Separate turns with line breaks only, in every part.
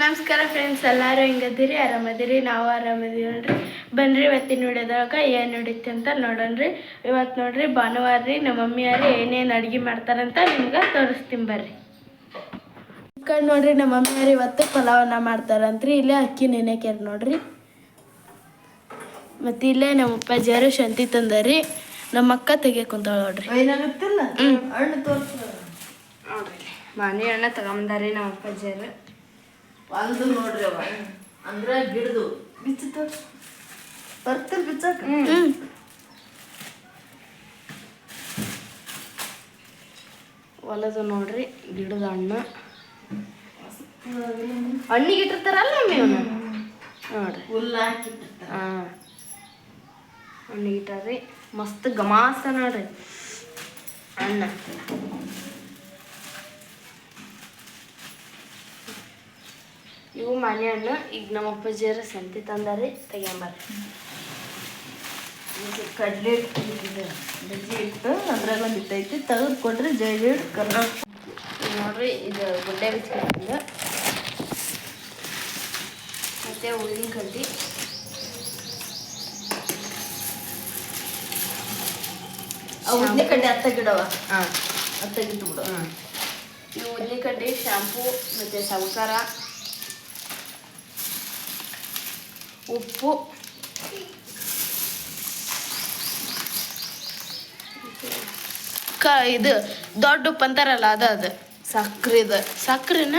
ನಮಸ್ಕಾರ ಫ್ರೆಂಡ್ಸ್ ಎಲ್ಲರೂ ಹೆಂಗದಿರಿ? ಆರಾಮದಿರಿ? ನಾವು ಆರಾಮದಿರಿ ನೋಡ್ರಿ ಬನ್ರಿ ಇವತ್ತಿನ ನೋಡಿದಾಗ ಏನು ನಡೀತಿ ಅಂತ ನೋಡೋಣ್ರಿ. ಇವತ್ತು ನೋಡ್ರಿ ಭಾನುವಾರ ರೀ ನಮ್ಮ ಮಮ್ಮಿಯಾರು ಏನೇನು ಅಡುಗೆ ಮಾಡ್ತಾರಂತ ನಿಮ್ಗೆ ತೋರಿಸ್ತೀನಿ ಬರ್ರಿ. ಕಣ್ ನೋಡ್ರಿ ನಮ್ಮ ಮಮ್ಮಿಯಾರು ಇವತ್ತು ಪಲಾವನ್ನ ಮಾಡ್ತಾರಂತ್ರಿ. ಇಲ್ಲೇ ಅಕ್ಕಿ ನೆನೆಕ್ಯಾರ ನೋಡ್ರಿ. ಮತ್ತು ಇಲ್ಲೇ ನಮ್ಮ ಅಪ್ಪಾಜಿಯವರು ಶಂತಿ ತಂದರಿ. ನಮ್ಮ ಅಕ್ಕ ತೆಗೆ ಕುಂತಾಳ ನೋಡ್ರಿ. ಮಾನಿ ಹಣ್ಣ ತಗೊಂಬಂದಾರಿ ನಮ್ಮ ಅಪ್ಪಾಜಿಯವರು
ಒಂದು ನೋಡ್ರಿ ಅವ ಅಂದ್ರ ಗಿಡದು. ಬಿಚ್ಚ ತೋರ್ಸ ಬರ್ತಿಲ್
ಹೊಲದು ನೋಡ್ರಿ ಗಿಡದ ಹಣ್ಣು ಹಣ್ಣಿಗೆ ಇಟ್ಟಿರ್ತಾರಲ್ಲ ಮೇವನ್ನ ನೋಡ್ರಿ.
ಹುಲ್ಲು ಹಾಕಿ
ಹಾಂ. ಹಣ್ಣಿಗೆ ಇಟ್ಟಾರ್ರಿ. ಮಸ್ತ್ ಗಮಾಸ ನೋಡ್ರಿ. ಹಣ್ಣು ಇವು ಮನೆ ಹಣ್ಣು. ಈಗ ನಮ್ಮ ಅಪ್ಪಾಜಿಯರ ಸಂತಿ ತಂದಾರೆ ತೆಗಿಯಂಬರ್ರಿ
ಇದು ಕಡ್ಲೆ. ಬಜ್ಜಿ ಇಟ್ಟು ಅದ್ರಾಗ ಒಂದು ಇಟ್ಟೈತಿ ತೆಗೆದು ಕೊಟ್ರೆ ಜೈ ಕರ್ನ
ಈಗ ನೋಡ್ರಿ ಇದು ಗುಡ್ಡೆ ಬಿಚ್ಚಿಕೊಂಡು ಮತ್ತೆ ಉಳ್ಳಿನ ಕಡ್ಡಿ.
ಉದ್ನೆ ಕಡ್ಡೆ ಅತ್ತ ಗಿಡವ?
ಹಾಂ.
ಅತ್ತ ಗಿಟ್ಟು ಬಿಡು.
ಇವು ಉದ್ನಿ ಕಡ್ಡಿ ಶಾಂಪೂ ಮತ್ತು ಸೌಕಾರ. ಉಪ್ಪು ಕ ಇದು ದೊಡ್ಡ ಉಪ್ಪು ಅಂತಾರಲ್ಲ ಅದು ಅದು. ಸಕ್ರೆನ?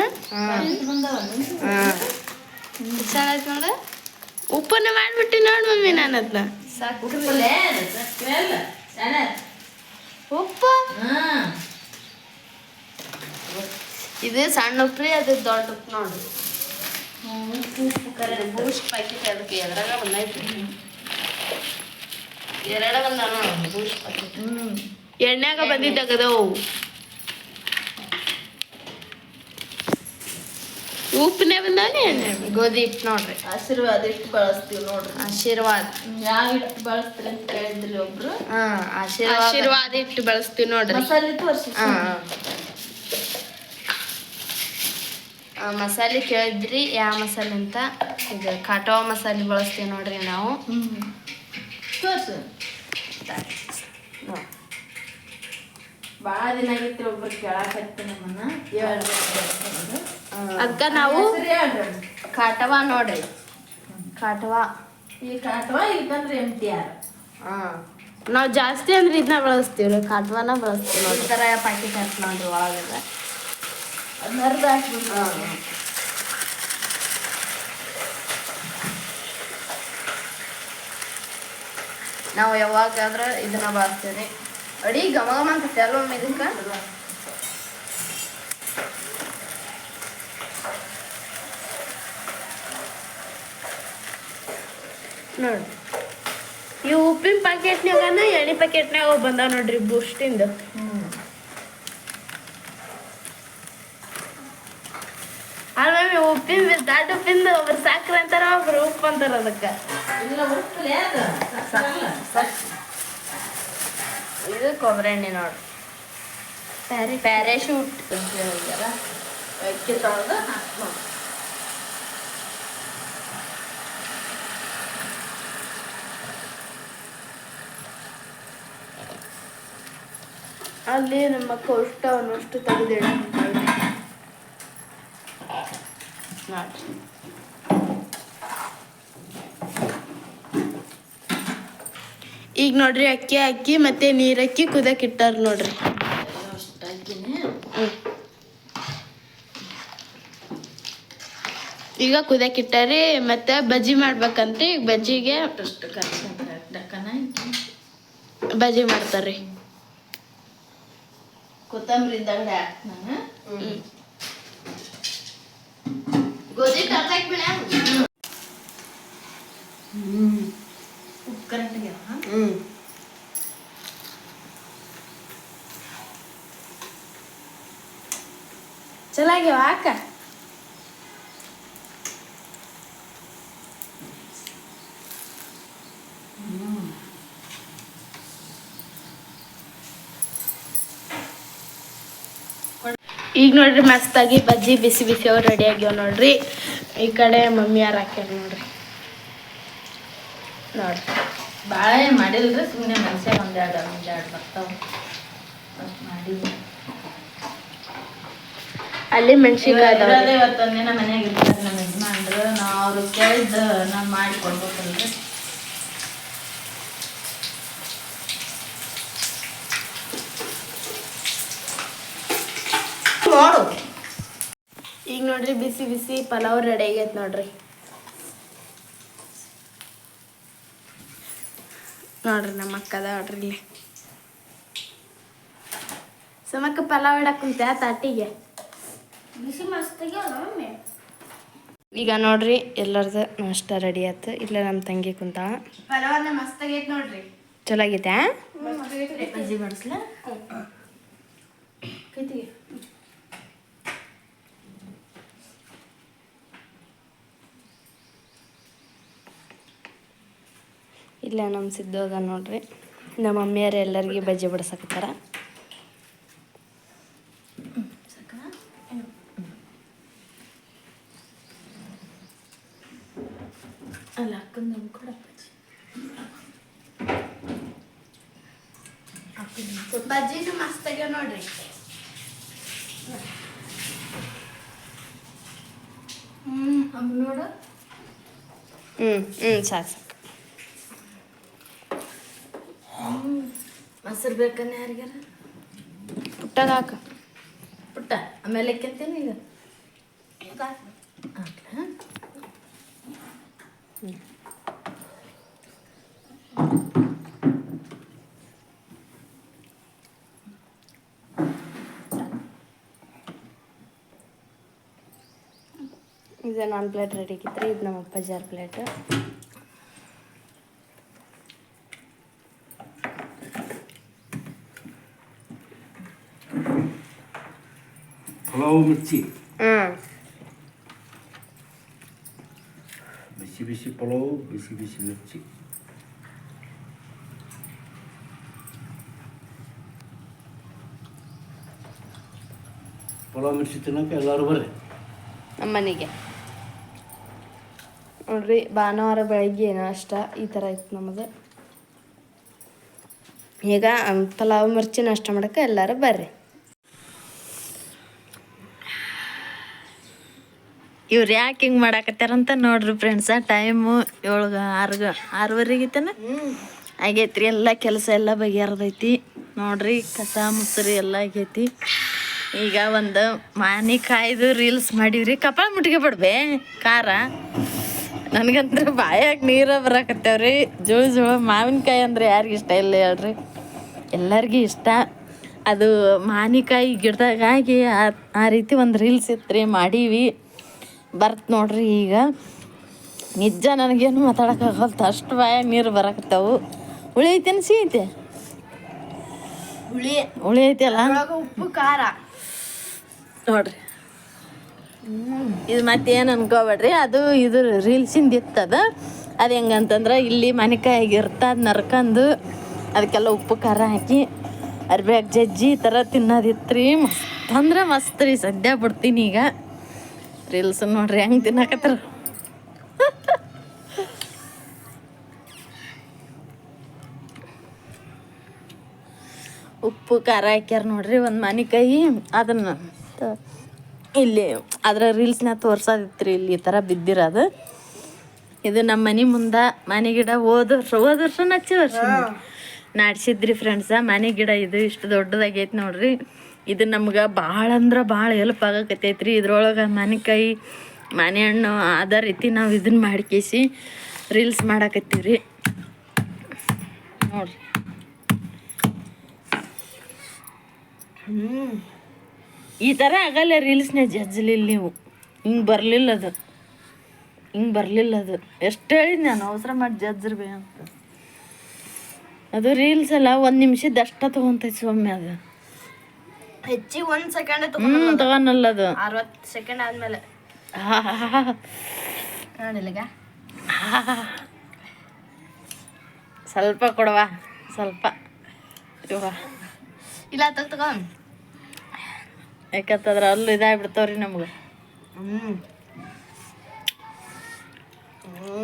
ಬಂದವ
ಚೆನ್ನಾಯ್ತು ನೋಡ. ಉಪ್ಪನ್ನ ಮಾಡಿಬಿಟ್ಟು ನೋಡು ಮಮ್ಮಿ ನಾನು ಅದನ್ನ ಉಪ್ಪು? ಇದು ಸಣ್ಣ ಉಪ್ಪು ರೀ ಅದು ದೊಡ್ಡ ಉಪ್ಪು ನೋಡ್ರಿ ಕರೆ ಬೂಸ್ಟ್ ಪ್ಯಾಕೆಟ್ ಅದಕ್ಕೆ ಎದ್ರಾಗ ಬಂದೈತಿ ಎರಡ ಬೂಸ್ಟ್ ಪ್ಯಾಕೆಟ್
ಹ್ಞೂ
ಎಣ್ಣೆಗ ಬಂದಿದ್ದಾಗದವು ಉಪ್ಪನೇ ಬಂದಾನೆ ಎಣ್ಣೆ ಗೋಧಿ ಹಿಟ್ಟು ನೋಡ್ರಿ.
ಆಶೀರ್ವಾದ ಇಟ್ಟು ಬಳಸ್ತೀವಿ ನೋಡ್ರಿ.
ಆಶೀರ್ವಾದ.
ಯಾವ ಹಿಟ್ಟು ಬಳಸ್ತೀರಿ ಅಂತ ಕೇಳಿದ್ರಿ ಒಬ್ರು.
ಹಾ ಆಶೀರ್ವಾದ. ಆಶೀರ್ವಾದ ಹಿಟ್ಟು ಬಳಸ್ತೀವಿ ನೋಡ್ರಿ.
ಮಸಾಲೆ ತೋರಿಸಿ
ಹಾ ಆ, ಮಸಾಲೆ ಕೇಳಿದ್ರಿ ಯಾವ ಮಸಾಲೆ ಅಂತ? ಇದು ಕಾಟವ ಮಸಾಲೆ ಬಳಸ್ತೀವಿ ನೋಡ್ರಿ ನಾವು.
ತೋರ್ಸು. ಭಾಳ ದಿನ ಆಗಿತ್ತು ಒಬ್ರು ಕೇಳಾಕತ್ತಿ ನಮ್ಮನ್ನ.
ಅದ್ಕ ನಾವು ಕಾಟವ ನೋಡ್ರಿ. ಕಾಟವ.
ಈ ಕಾಟವ ಇಲ್ಕಂದ್ರೆ ಎಂ ಟಿ ಆರ್
ಹಾ. ನಾವು ಜಾಸ್ತಿ ಅಂದ್ರೆ ಇದನ್ನ ಬಳಸ್ತೀವಿ ಕಾಟವನ ಬಳಸ್ತೀವಿ ನೋಡಿ ಥರ ಪ್ಯಾಕೆಟ್ ಹಾಕಿ ನೋಡ್ರಿ
ಅದನ್ನ ಅರ್ಧ ಹಾಕ್ಬಿಟ್ಟು
ನಾವು ಯಾವಾಗಾದ್ರೆ ಇದನ್ನ ಬಾರ್ತೇನೆ ಅಡಿ ಘಮ ಘಮ ಅಂತ ಅಲ್ವಮ್ಮ ಇದಕ್ಕೆ? ನೋಡಿ. ಈ ಉಪ್ಪಿನ ಪ್ಯಾಕೆಟ್ನಾಗನ ಎಣ್ಣೆ ಪ್ಯಾಕೆಟ್ನಾಗ ಬಂದಾವ ನೋಡ್ರಿ ಬೂಸ್ಟಿಂದ. ಅಲ್ವಮ್ಮಿ ಉಪ್ಪಿನ ದೊಡ್ಡ ಉಪ್ಪಿಂದ ಒಬ್ರು ಸಕ್ರೆ ಅಂತಾರ ಒಬ್ರು ಉಪ್ಪು ಅಂತಾರ ಅದಕ್ಕೆ. ಇದು ಕೊಬ್ಬರಿ ಎಣ್ಣೆ ನೋಡಿ. ಪ್ಯಾರೆ ಪ್ಯಾರಾಶೂಟ್ ಅಲ್ಲಿ ನಮ್ಮ ಕೋಷ್ಟ ಅಷ್ಟು ಅವನಷ್ಟು ನೋಡಿ ಈಗ ನೋಡ್ರಿ ಅಕ್ಕಿ ಹಾಕಿ ಮತ್ತೆ ನೀರಕ್ಕಿ ಕುದಕ್ಕೆ ಇಟ್ಟಾರ ನೋಡ್ರಿ ಹ್ಮ್. ಈಗ ಕುದಕ್ಕೆ ಇಟ್ಟಾರಿ ಮತ್ತೆ ಬಜ್ಜಿ ಮಾಡ್ಬೇಕಂತ ಈಗ ಬಜ್ಜಿಗೆ
ಹಾಕಿ.
ಬಜ್ಜಿ ಮಾಡ್ತಾರ್ರಿ.
ಕೊತ್ತಂಬರಿ ದಗಡೆ ಹಾಕಿ ನಾನು
ಹ್ಮ್.
ಗೋಧಿ ಕರ್ದಾಕ್ ಬಿಡ ಹ್ಮ್ ಉಪ್ಪು ಕರೆಕ್ಟಾಗಿ
ಹ್ಮ್ ಚಲಾಗ್ಯಾವ ಅಕ್ಕ ಈಗ ನೋಡ್ರಿ ಮಸ್ತಾಗಿ ಬಜ್ಜಿ ಬಿಸಿ ಬಿಸಿ ಅವ್ರು ರೆಡಿ ಆಗ್ಯಾವ ನೋಡ್ರಿ. ಈ ಕಡೆ ಮಮ್ಮಿ ಯಾರು ಹಾಕ್ಯಾರ ನೋಡ್ರಿ. ನೋಡ್ರಿ.
ಭಾಳ ಮಾಡಿಲ್ರಿ? ಸುಮ್ಮನೆ ಮನುಷ್ಯ ಒಂದೆರಡು ಒಂದೆರಡು ಬರ್ತಾವ. ಅಷ್ಟ್
ಅಲ್ಲಿ ಮೆಣಸಿನ್ಕಾಯಿ ಅದಾವ್ರಿ.
ಇವತ್ತೊಂದಿನ ಮನ್ಯಾಗ ಇರ್ತಾರೆ ನಮ್ಮ ಯಜಮಾನ್ರು. ನಾವು ಅವ್ರು ಕೇಳಿದ್ದು ನಾನು ಮಾಡಿ ಕೊಡ್ಬೇಕಲ್ರಿ ನೋಡು
ಈಗ ನೋಡ್ರಿ ಬಿಸಿ ಬಿಸಿ ಪಲಾವ್ ರೆಡಿ ಆಗೈತೆ ನೋಡ್ರಿ. ನೋಡ್ರಿ ನಮ್ಮ ಅಕ್ಕದ ನೋಡ್ರಿ ಇಲ್ಲಿ. ಸಮಕ್ಕ ಪಲಾವ್ ಇಡಕ್ ಕುಂತ ತಾಟಿಗೆ? ಬಿಸಿ ಮಸ್ತ್ ಈಗ ನೋಡ್ರಿ ಎಲ್ಲರದು ನಾಷ್ಟ ರೆಡಿ ಆಯ್ತು. ಇಲ್ಲ ನಮ್ಮ ತಂಗಿ ಕುಂತ ಪಲಾವ್ ಮಸ್ತ್ ಆಗೈತೆ ನೋಡ್ರಿ. ಚಲೋ ಆಗೈತೆ. ಇಲ್ಲ ನಮ್ಮ ಸಿದ್ದು ಅದ ನೋಡ್ರಿ. ನಮ್ಮ ಮಮ್ಮಿಯವ್ರು ಎಲ್ಲರಿಗೆ ಬಜ್ಜಿ ಬಿಡ್ಸಕತ್ತಾರ.
ಸಾಕಾ ಅಲ್ಲ ಅಕ್ಕಂದು ಕೊಡ ಬಜ್ಜಿ
ಬಜ್ಜಿನೂ ಮಸ್ತ್ ಆಗ್ಯಾವ ನೋಡ್ರಿ.
ಹ್ಞೂ ಹಂಗೆ ನೋಡು.
ಹ್ಞೂ ಹ್ಞೂ ಸಾಕು ಸಾಕು.
ಮೊಸರು ಬೇಕನ್ನ ಯಾರಿಗಾರ?
ಪುಟ್ಟಾಗ ಹಾಕು
ಪುಟ್ಟ. ಆಮೇಲೆ ಕೆಂತೀನಿ ಈಗ?
ಇದು ನಾನ್ ಪ್ಲೇಟ್ ರೆಡಿ ಆಗಿತ್ತು ಇದು ನಮ್ಮ ಅಪ್ಪಾಜಾರ್ ಪ್ಲೇಟ್
ಪಲಾವ್ ಮಿರ್ಚಿ
ಹ್ಞೂ
ಬಿಸಿ ಬಿಸಿ ಪಲಾವ್ ಬಿಸಿ ಬಿಸಿ ಮಿರ್ಚಿ ಪಲಾವ್ ಮಿರ್ಚಿ ತಿನ್ನೋಕೆ ಎಲ್ಲರೂ ಬರ್ರಿ
ನಮ್ಮ ಮನೆಗೆ ನೋಡ್ರಿ ಭಾನುವಾರ ಬೆಳಗ್ಗೆ ನಾಷ್ಟ ಈ ಥರ ಇತ್ತು ನಮ್ಮದು ಈಗ ಅಮ್, ಪಲಾವ್ ಮಿರ್ಚಿ ನಾಷ್ಟ ಮಾಡಕ್ಕೆ ಎಲ್ಲರೂ ಬರ್ರಿ.
ಇವ್ರು ಯಾಕೆ ಹಿಂಗೆ ಮಾಡಾಕತ್ತಾರಂತ ನೋಡ್ರಿ ಫ್ರೆಂಡ್ಸ ಟೈಮು ಏಳ್ಗ ಆರ್ಗ ಆರೂವರೆಗೆ ಐತನ ಆಗೈತ್ರಿ, ಎಲ್ಲ ಕೆಲಸ ಎಲ್ಲ ಬಗೆಹರ್ದೈತಿ. ನೋಡ್ರಿ, ಕಸ ಮುಸ್ರಿ ಎಲ್ಲ ಆಗೈತಿ. ಈಗ ಒಂದು ಮಾನಿ ಕಾಯ್ದು ರೀಲ್ಸ್ ಮಾಡಿವ್ರಿ. ಕಪಾಳ ಮುಟ್ಟಿಗೆ ಬಿಡ್ಬೆ, ಖಾರ. ನನಗಂದ್ರೆ ಬಾಯಾಗ ನೀರ ಬರಾಕತ್ತೇವ್ರಿ. ಜೋಳ ಜೋಳ, ಮಾವಿನಕಾಯಿ ಅಂದ್ರೆ ಯಾರಿಗೆ ಇಷ್ಟ ಇಲ್ಲ ಹೇಳ್ರಿ. ಎಲ್ಲರಿಗೂ ಇಷ್ಟ. ಅದು ಮಾನಿಕಾಯಿ ಗಿಡದಾಗ ಆಗಿ ಆ ರೀತಿ ಒಂದು ರೀಲ್ಸ್ ಇತ್ತು ರೀ ಮಾಡೀವಿ. ಬರ್ತ್ ನೋಡ್ರಿ ಈಗ. ನಿಜ ನನಗೇನು ಮಾತಾಡೋಕ್ಕಾಗಲ್ತ. ಅಷ್ಟು ಬಾಯ ನೀರು ಬರಕತ್ತಾವು. ಹುಳಿ ಐತೇನು ಸಿಹಿ ಐತೆ?
ಹುಳಿ.
ಹುಳಿ ಐತಿ ಅಲ್ಲ
ಉಪ್ಪು ಖಾರ.
ನೋಡ್ರಿ. ಇದು ಮತ್ತೇನು ಅನ್ಕೋಬೇಡ್ರಿ. ಅದು ಇದು ರೀಲ್ಸಿಂದ ಇತ್ತದ ಅದು. ಹೆಂಗಂತಂದ್ರೆ ಇಲ್ಲಿ ಮನೆಕಾಯಿಗೆ ಇರ್ತದ ನರ್ಕಂದು. ಅದಕ್ಕೆಲ್ಲ ಉಪ್ಪು ಖಾರ ಹಾಕಿ ಅರ್ಬ್ಯಾಗ ಜಜ್ಜಿ ಈ ಥರ ತಿನ್ನೋದಿತ್ತು ರೀ ಮಸ್ತ್ ಅಂದ್ರೆ ಮಸ್ತ್ ರೀ. ಸದ್ಯ ಬಿಡ್ತೀನಿ ಈಗ. ರೀಲ್ಸ್ ನೋಡ್ರಿ ಹೆಂಗೆ ತಿನ್ನಕತ್ತಾರ? ಉಪ್ಪು ಖಾರ ಹಾಕ್ಯಾರ ನೋಡ್ರಿ ಒಂದು ಕೈ. ಅದನ್ನ ಇಲ್ಲಿ ಅದರ ರೀಲ್ಸ್ನ ತೋರ್ಸೋದಿತ್ತು ರೀ ಇಲ್ಲಿ ಈ ಥರ ಬಿದ್ದಿರೋದು ಇದು ನಮ್ಮ ಮನೆ ಮುಂದೆ ಮನೆ ಗಿಡ ಹೋದ ವರ್ಷ ಹೋದ ವರ್ಷ ನಚ್ಚ ವರ್ಷ. ನಾಡ್ಸಿದ್ರಿ ಫ್ರೆಂಡ್ಸ ಮನೆ ಗಿಡ ಇದು ಇಷ್ಟು ದೊಡ್ಡದಾಗೈತಿ ನೋಡ್ರಿ. ಇದು ನಮ್ಗೆ ಭಾಳ ಅಂದ್ರೆ ಭಾಳ ಹೆಲ್ಪ್ ಆಗಕತ್ತೈತ್ರಿ. ಇದ್ರೊಳಗೆ ಮಾನಿಕಾಯಿ ಮಾನೆ ಹಣ್ಣು ಆದ ರೀತಿ ನಾವು ಇದನ್ನ ಮಾಡ್ಕೇಸಿ ರೀಲ್ಸ್ ಮಾಡಾಕತ್ತೀವಿ ನೋಡ್ರಿ. ಹ್ಞೂ ಈ ಥರ ಆಗಲ್ಲ ರೀಲ್ಸ್ನ ಜಜ್ಲಿಲ್ಲ ನೀವು. ಹಿಂಗೆ ಬರಲಿಲ್ಲ ಅದು. ಹಿಂಗೆ ಬರಲಿಲ್ಲ ಅದು. ಎಷ್ಟು ಹೇಳಿದ್ ನಾನು ಅವಸರ ಮಾಡಿ ಜಜ್ಜರ್ಬೇಕು ಅದು ರೀಲ್ಸ್ ಅಲ್ಲ, ಒಂದು ನಿಮಿಷದ ಅಷ್ಟ ತೊಗೊಂತೈತಿ ಸ್ವಾಮಿ ಅದು.
ಹೆಚ್ಚಿಗೆ ಒಂದು ಸೆಕೆಂಡ್
ಹ್ಞೂ ತಗೊನಲ್ಲ ಅದು
ಅರವತ್ತು ಸೆಕೆಂಡ್ ಆದ್ಮೇಲೆ. ನೋಡಿಲ್ಲಗ?
ಸ್ವಲ್ಪ ಕೊಡವ ಸ್ವಲ್ಪ. ಇವ
ಇಲ್ಲ ತಗೋ ತಗೋ.
ಯಾಕಂತಂದ್ರೆ ಅಲ್ಲೂ ಇದಾಗ್ಬಿಡ್ತಾವ್ರಿ ನಮ್ಗೆ.
ಹ್ಞೂ ಹ್ಞೂ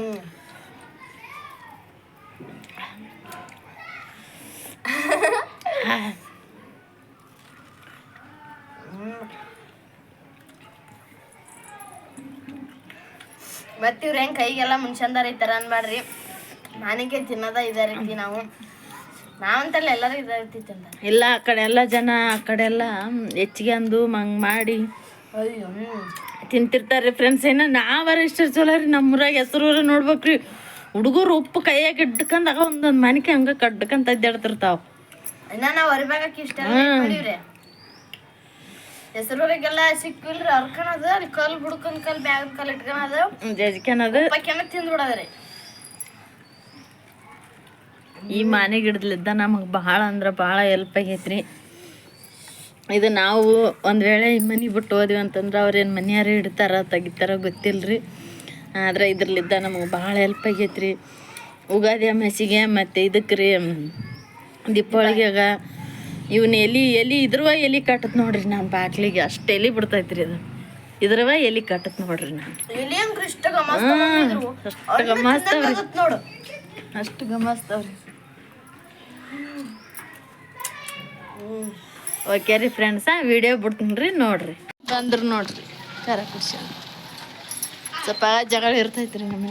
ಇವ್ರ ಹೆಂಗ್ ಕೈಗೆಲ್ಲ ಮುನ್ಸಂದಾರ ಈ ತರ ಅನ್ಬೇಡ್ರಿ ತಿನ್ನದ ತಿನ್ನೋದ ಇದ ರೀತಿ ನಾವು. ನಾವಂತಲ್ಲ ಎಲ್ಲರೂ ಇದ ರೀತಿ ತಿಂದ
ಇಲ್ಲ ಆ ಕಡೆ ಎಲ್ಲ ಜನ ಆ ಕಡೆ ಎಲ್ಲ ಹೆಚ್ಚಿಗೆ ಅಂದು ಮಂಗ್ ಮಾಡಿ
ಅಯ್ಯೋ. ತಿಂತಿರ್ತಾರೆ
ತಿಂತಿರ್ತಾರ್ರಿ ಫ್ರೆಂಡ್ಸ್ ಏನ ನಾವರ ಇಷ್ಟ ಚಲೋ ರೀ ನಮ್ಮೂರಾಗ ಹೆಸರು ನೋಡ್ಬೇಕ್ರಿ. ಹುಡುಗರು ಉಪ್ಪು ಕೈಯಾಗ ಇಟ್ಕಂದಾಗ ಒಂದೊಂದು ಮನಿಕೆ ಹಂಗ ಕಡ್ಕಂತ ಅಡ್ಡಾಡ್ತಿರ್ತಾವ
ಇನ್ನ ನಾವು ಇಷ್ಟ ಹೆಸರೂರಿಗೆಲ್ಲ ಸಿಕ್ಕಿಲ್ರಿ ಅರ್ಕಣದ ಅಲ್ಲಿ ಕಲ್ ಬುಡ್ಕೊಂಡ್ ಕಲ್ ಬ್ಯಾಗ್ ಕಲ್ ಇಟ್ಕೊಳದ
ಜಜ್ಕನದು.
ಪಕ್ಕೆನ ತಿಂದ್ ಬಿಡದ್ರಿ.
ಈ ಮನೆ ಗಿಡದ್ಲಿದ್ದ ನಮಗೆ ಬಹಳ ಅಂದ್ರೆ ಬಹಳ ಹೆಲ್ಪ್ ಆಗೈತ್ರಿ. ಇದು ನಾವು ಒಂದು ವೇಳೆ ಈ ಮನೆ ಬಿಟ್ಟು ಹೋದ್ವಿ ಅಂತಂದ್ರೆ ಅವ್ರೇನು ಮನೆಯಾರು ಇಡ್ತಾರ ತೆಗಿತಾರ ಗೊತ್ತಿಲ್ರಿ. ಆದ್ರೆ ಇದ್ರಲ್ಲಿದ್ದ ನಮಗೆ ಭಾಳ ಹೆಲ್ಪ್ ಆಗೈತ್ರಿ. ಉಗಾದಿ ಅಮಾಸಿಗೆ ಮತ್ತು ಇದಕ್ಕೆ ರೀ ದೀಪಾವಳಿಗ್ಯಾಗ ಇವನ್ ಎಲಿ ಎಲಿ ಇದ್ರವ ಎಲಿ ಕಟ್ಟತ್ ನೋಡ್ರಿ ನಾನು ಬಾಗ್ಲಿಗೆ. ಅಷ್ಟು ಎಲಿ ಬಿಡ್ತೈತ್ರಿ ಅದು. ಇದ್ರವ ಎಲಿ ಕಟ್ಟತ್ ನೋಡ್ರಿ ನಾನು ಅಷ್ಟು ಗಮಸ್ತವ್ರಿ ಅಷ್ಟು ಗಮಸ್ತವ್ರಿ ಓಕೆ ರೀ ಫ್ರೆಂಡ್ಸ ವಿಡಿಯೋ ಬಿಡ್ತೀನಿ ರೀ ನೋಡ್ರಿ. ಬಂದ್ರು ನೋಡ್ರಿ. ಖರ ಖುಷಿ. ಸ್ವಲ್ಪ ಜಗಳ ಇರ್ತೈತ್ರಿ ನಮ್ಮ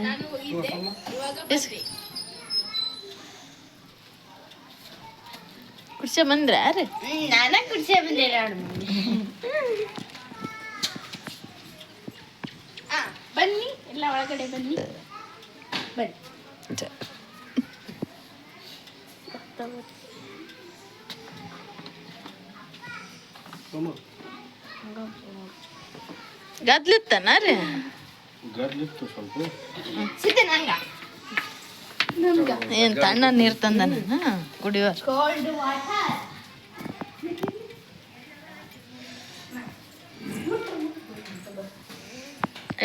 ಕುಡ್ಸ ಬಂದ್ರ
ನಾನ ಕುಡ್ಸೇ ಬಂದೆ ಆ, ಬನ್ನಿ ಎಲ್ಲ ಒಳಗಡೆ ಬನ್ನಿ. ಬನ್ನಿ.
ಗದ್ಲಿತ್ತನ ರೀ?
ಗದ್ಲಿತ್ತು ಸ್ವಲ್ಪ.
ಸಿದ್ದೆ ನಂಗ
ಏನು ತಣ್ಣ ನೀರು ತಂದನ? ಕುಡಿಯೋ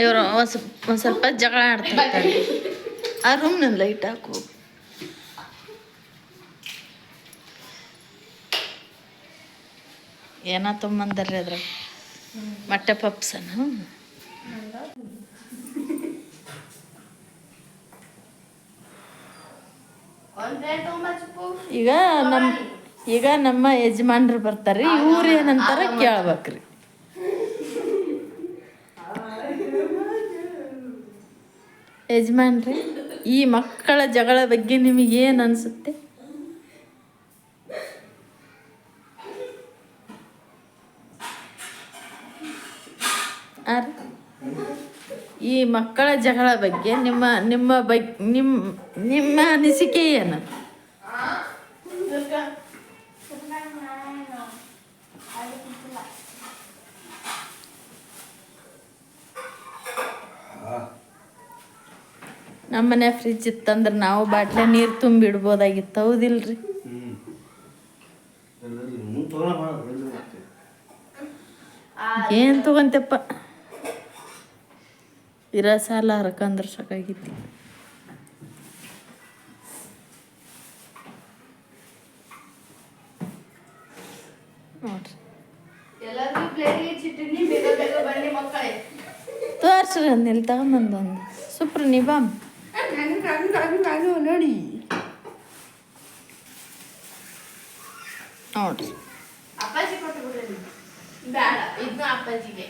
ಇವರು ಒಂದು ಸ್ವಲ್ಪ ಜಗಳ ಆಡ್ತಿರ್ತಾರೆ. ಆ ರೂಮ್ನ ಲೈಟ್ ಹಾಕು. ಏನ ತೊಂಬಂದಾರ್ರಿ ಅದ್ರಾಗ? ಮೊಟ್ಟೆ ಪಪ್ಸನ
ಒಂದೇ ತೊಂಬತ್ತು
ಈಗ ನಮ್ಮ ಈಗ ನಮ್ಮ ಯಜಮಾನ್ರು ಬರ್ತಾರೆ ಇವ್ರು ಏನಂತಾರ ಕೇಳ್ಬೇಕ್ರಿ. ಯಜಮಾನ್ರಿ ಈ ಮಕ್ಕಳ ಜಗಳ ಬಗ್ಗೆ ನಿಮಗೇನು ಅನಿಸುತ್ತೆ ಈ ಮಕ್ಕಳ ಜಗಳ ಬಗ್ಗೆ ನಿಮ್ಮ ನಿಮ್ಮ ಬಗ್ ನಿಮ್ಮ ನಿಮ್ಮ ಅನಿಸಿಕೆ ಏನು? ನಮ್ಮನೆ ಫ್ರಿಜ್ ಇತ್ತಂದ್ರೆ ನಾವು ಬಾಟ್ಲೆ ನೀರು ತುಂಬಿಡ್ಬೋದಾಗಿತ್ತು, ಹೌದಿಲ್ರಿ? ಏನ್ ತಗೊಂತಪ್ಪ? ಇರೋ ಸಾಲ ಹರ್ಕಂದ್ರೆ ಸಾಕಾಗಿತ್ತು ನೋಡ್ರಿ ತೋರ್ಸ್ರಿ ಅಂದಿಲ್ಲ ತಗೊಂಬಂದು ಒಂದು ಸುಪ್ರು ನೀ ಬಾಮ್
ನೋಡಿ.
ನೋಡ್ರಿ.
ಅಪ್ಪಾಜಿ ಕೊಟ್ಟು ಬಿಡ್ರಿ ಬೇಡ ಇದನ್ನ ಅಪ್ಪಾಜಿಗೆ.